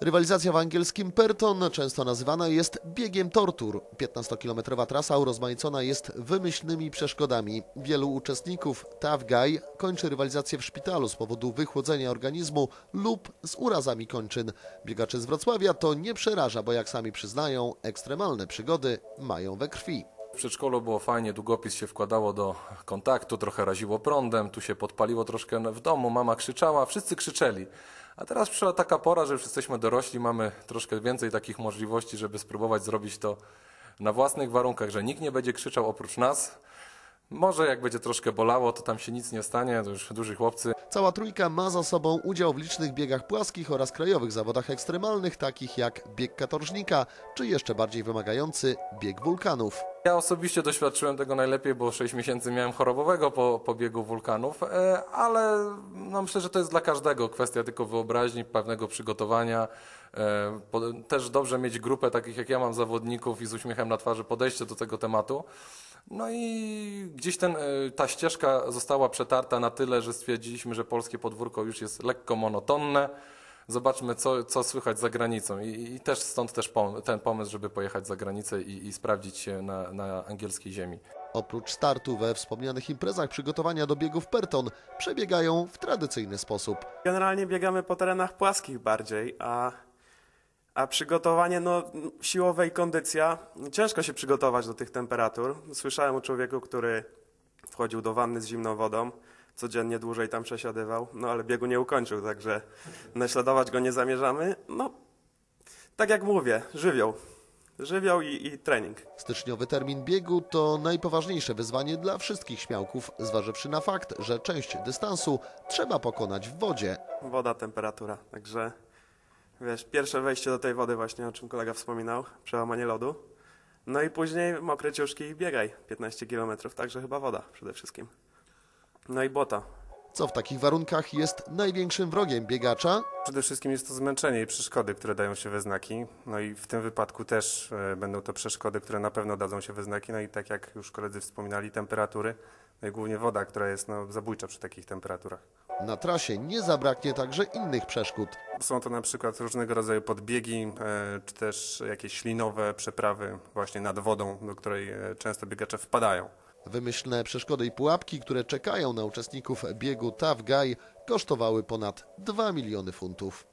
Rywalizacja w angielskim Perton często nazywana jest biegiem tortur. 15-kilometrowa trasa urozmaicona jest wymyślnymi przeszkodami. Wielu uczestników Tough Guy kończy rywalizację w szpitalu z powodu wychłodzenia organizmu lub z urazami kończyn. Biegacze z Wrocławia to nie przeraża, bo jak sami przyznają, ekstremalne przygody mają we krwi. W przedszkolu było fajnie, długopis się wkładało do kontaktu, trochę raziło prądem, tu się podpaliło troszkę w domu, mama krzyczała, wszyscy krzyczeli. A teraz przyszła taka pora, że już jesteśmy dorośli, mamy troszkę więcej takich możliwości, żeby spróbować zrobić to na własnych warunkach, że nikt nie będzie krzyczał oprócz nas. Może jak będzie troszkę bolało, to tam się nic nie stanie, to już duży chłopcy. Cała trójka ma za sobą udział w licznych biegach płaskich oraz krajowych zawodach ekstremalnych, takich jak bieg katorżnika, czy jeszcze bardziej wymagający bieg wulkanów. Ja osobiście doświadczyłem tego najlepiej, bo 6 miesięcy miałem chorobowego po, po biegu wulkanów, e, ale no myślę, że to jest dla każdego kwestia tylko wyobraźni, pewnego przygotowania. E, też dobrze mieć grupę takich jak ja mam zawodników i z uśmiechem na twarzy podejście do tego tematu. No i gdzieś ten, e, ta ścieżka została przetarta na tyle, że stwierdziliśmy, że polskie podwórko już jest lekko monotonne. Zobaczmy, co, co słychać za granicą. I, i też stąd też pom- ten pomysł, żeby pojechać za granicę i, i sprawdzić się na, na angielskiej ziemi. Oprócz startu we wspomnianych imprezach przygotowania do biegów Perton przebiegają w tradycyjny sposób. Generalnie biegamy po terenach płaskich bardziej, a, a przygotowanie, no siłowe i kondycja, ciężko się przygotować do tych temperatur. Słyszałem o człowieku, który wchodził do wanny z zimną wodą, codziennie dłużej tam przesiadywał, no ale biegu nie ukończył, także naśladować go nie zamierzamy. No, tak jak mówię, żywioł. Żywioł i, i trening. Styczniowy termin biegu to najpoważniejsze wyzwanie dla wszystkich śmiałków, zważywszy na fakt, że część dystansu trzeba pokonać w wodzie. Woda, temperatura, także wiesz, pierwsze wejście do tej wody właśnie, o czym kolega wspominał, przełamanie lodu. No i później mokre ciuszki i biegaj 15 km, także chyba woda przede wszystkim. No i błota. Co w takich warunkach jest największym wrogiem biegacza? Przede wszystkim jest to zmęczenie i przeszkody, które dają się we znaki. No i w tym wypadku też e, będą to przeszkody, które na pewno dadzą się we znaki. No i tak jak już koledzy wspominali, temperatury, no i głównie woda, która jest no, zabójcza przy takich temperaturach. Na trasie nie zabraknie także innych przeszkód. Są to na przykład różnego rodzaju podbiegi, e, czy też jakieś ślinowe przeprawy właśnie nad wodą, do której e, często biegacze wpadają. Wymyślne przeszkody i pułapki, które czekają na uczestników biegu Tough Guy, kosztowały ponad 2 miliony funtów.